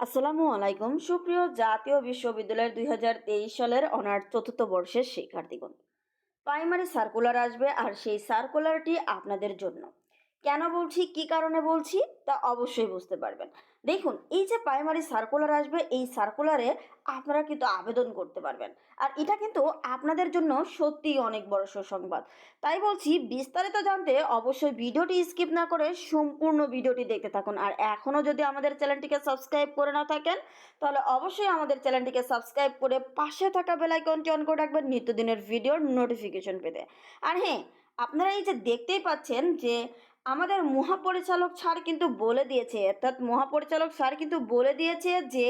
আসসালামু আলাইকুম। সুপ্রিয় জাতীয় বিশ্ববিদ্যালয়ের দুই হাজার তেইশ সালের অনার্স চতুর্থ বর্ষের শিক্ষার্থীগণ প্রাইমারি সার্কুলার আসবে আর সেই সার্কুলারটি আপনাদের জন্য। কেন বলছি, কি কারণে বলছি, তা অবশ্যই বুঝতে পারবেন। দেখুন, এই যে প্রাইমারি সার্কুলার আসবে, এই সার্কুলারে আপনারা কিন্তু আবেদন করতে পারবেন। আর এটা কিন্তু আপনাদের জন্য সত্যিই অনেক বড় সুসংবাদ। তাই বলছি, বিস্তারিত জানতে অবশ্যই ভিডিওটি স্কিপ না করে সম্পূর্ণ ভিডিওটি দেখতে থাকুন। আর এখনও যদি আমাদের চ্যানেলটিকে সাবস্ক্রাইব করে না থাকেন, তাহলে অবশ্যই আমাদের চ্যানেলটিকে সাবস্ক্রাইব করে পাশে থাকা বেলাইকনটি অন করে রাখবেন নিত্যদিনের ভিডিওর নোটিফিকেশন পেতে। আর হ্যাঁ আপনারা এই যে দেখতেই পাচ্ছেন যে আমাদের মহাপরিচালক স্যার কিন্তু বলে দিয়েছে, অর্থাৎ মহাপরিচালক স্যার কিন্তু বলে দিয়েছে যে,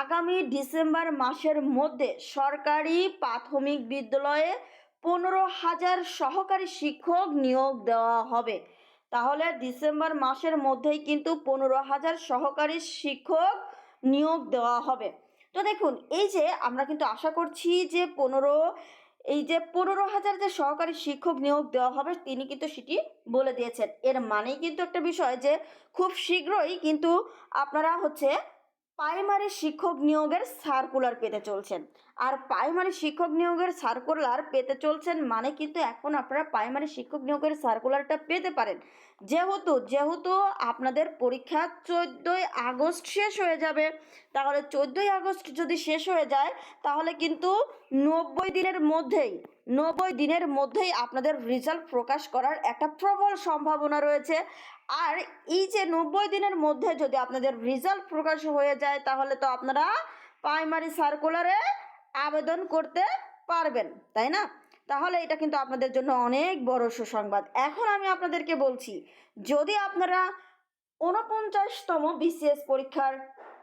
আগামী ডিসেম্বর মাসের মধ্যে সরকারি প্রাথমিক বিদ্যালয়ে পনেরো হাজার সহকারী শিক্ষক নিয়োগ দেওয়া হবে। তাহলে ডিসেম্বর মাসের মধ্যেই কিন্তু পনেরো হাজার সহকারী শিক্ষক নিয়োগ দেওয়া হবে। তো দেখুন, এই যে আমরা কিন্তু আশা করছি যে পনেরো এই যে পনেরো হাজার যে সহকারী শিক্ষক নিয়োগ দেওয়া হবে, তিনি কিন্তু সেটি বলে দিয়েছেন। এর মানেই কিন্তু একটা বিষয় যে, খুব শীঘ্রই কিন্তু আপনারা হচ্ছে প্রাইমারি শিক্ষক নিয়োগের সার্কুলার পেতে চলছেন। আর প্রাইমারি শিক্ষক নিয়োগের সার্কুলার পেতে চলছেন মানে কিন্তু এখন আপনারা প্রাইমারি শিক্ষক নিয়োগের সার্কুলারটা পেতে পারেন। যেহেতু যেহেতু আপনাদের পরীক্ষা চোদ্দোই আগস্ট শেষ হয়ে যাবে, তাহলে চোদ্দোই আগস্ট যদি শেষ হয়ে যায়, তাহলে কিন্তু নব্বই দিনের মধ্যেই নব্বই দিনের মধ্যেই আপনাদের রেজাল্ট প্রকাশ করার একটা প্রবল সম্ভাবনা রয়েছে। আর এই যে নব্বই দিনের মধ্যে যদি আপনাদের রেজাল্ট প্রকাশ হয়ে যায়, তাহলে তো আপনারা প্রাইমারি সার্কুলারে আবেদন করতে পারবেন, তাই না? তাহলে এটা কিন্তু আপনাদের জন্য অনেক বড় সুসংবাদ। এখন আমি আপনাদেরকে বলছি, যদি আপনারা ঊনপঞ্চাশতম বিসিএস পরীক্ষার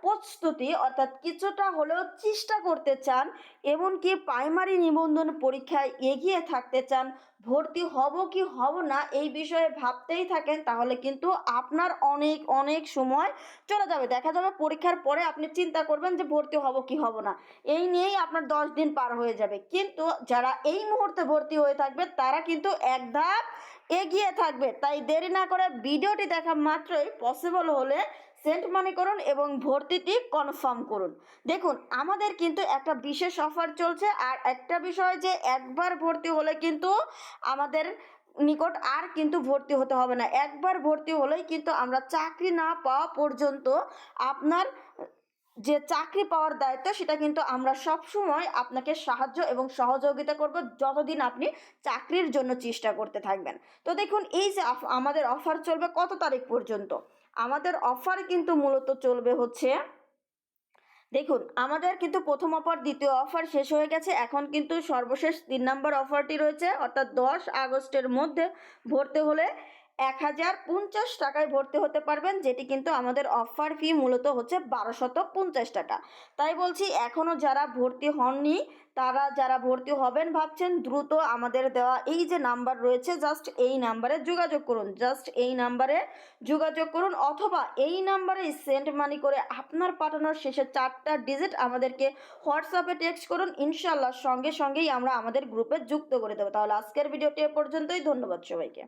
প্রস্তুতি অর্থাৎ কিছুটা হলেও চেষ্টা করতে চান, এমনকি প্রাইমারি নিবন্ধন পরীক্ষায় এগিয়ে থাকতে চান, ভর্তি হব কি হব না এই বিষয়ে ভাবতেই থাকেন, তাহলে কিন্তু আপনার অনেক অনেক সময় চলে যাবে। দেখা যাবে পরীক্ষার পরে আপনি চিন্তা করবেন যে ভর্তি হব কি হব না। এই নিয়েই আপনার দশ দিন পার হয়ে যাবে। কিন্তু যারা এই মুহূর্তে ভর্তি হয়ে থাকবে, তারা কিন্তু এক ধাপ এগিয়ে থাকবে। তাই দেরি না করে ভিডিওটি দেখা মাত্রই পসিবল হলে সেন্ট মানি করুন এবং ভর্তিটি কনফার্ম করুন। দেখুন, আমাদের কিন্তু একটা বিশেষ অফার চলছে আর একটা বিষয় যে একবার ভর্তি হলে কিন্তু আমাদের নিকট আর কিন্তু ভর্তি হতে হবে না। একবার ভর্তি হলেই কিন্তু আমরা চাকরি না পাওয়া পর্যন্ত আপনার যে চাকরি পাওয়ার দায়িত্ব সেটা কিন্তু আমরা সব সময় আপনাকে সাহায্য এবং সহযোগিতা করব যতদিন আপনি চাকরির জন্য চেষ্টা করতে থাকবেন। তো দেখুন, এই যে আমাদের অফার চলবে কত তারিখ পর্যন্ত? আমাদের অফার কিন্তু মূলত চলবে হচ্ছে, দেখুন, আমাদের কিন্তু প্রথম অফার দ্বিতীয় অফার শেষ হয়ে গেছে। এখন কিন্তু সর্বশেষ তিন নম্বর অফারটি রয়েছে, অর্থাৎ দশ আগস্টের মধ্যে ভরতে হলে এক হাজার পঞ্চাশ টাকায় ভর্তি হতে পারবেন, যেটি কিন্তু আমাদের অফার ফি মূলত হচ্ছে বারোশত পঞ্চাশ টাকা। তাই বলছি এখনও যারা ভর্তি হননি, তারা যারা ভর্তি হবেন ভাবছেন, দ্রুত আমাদের দেওয়া এই যে নাম্বার রয়েছে জাস্ট এই নাম্বারে যোগাযোগ করুন। জাস্ট এই নাম্বারে যোগাযোগ করুন, অথবা এই নাম্বারে সেন্ড মানি করে আপনার পাঠানোর শেষে চারটা ডিজিট আমাদেরকে হোয়াটসঅ্যাপে টেক্সট করুন ইনশাল্লাহ সঙ্গে সঙ্গেই আমরা আমাদের গ্রুপে যুক্ত করে দেবো। তাহলে আজকের ভিডিওটি এ পর্যন্তই, ধন্যবাদ সবাইকে।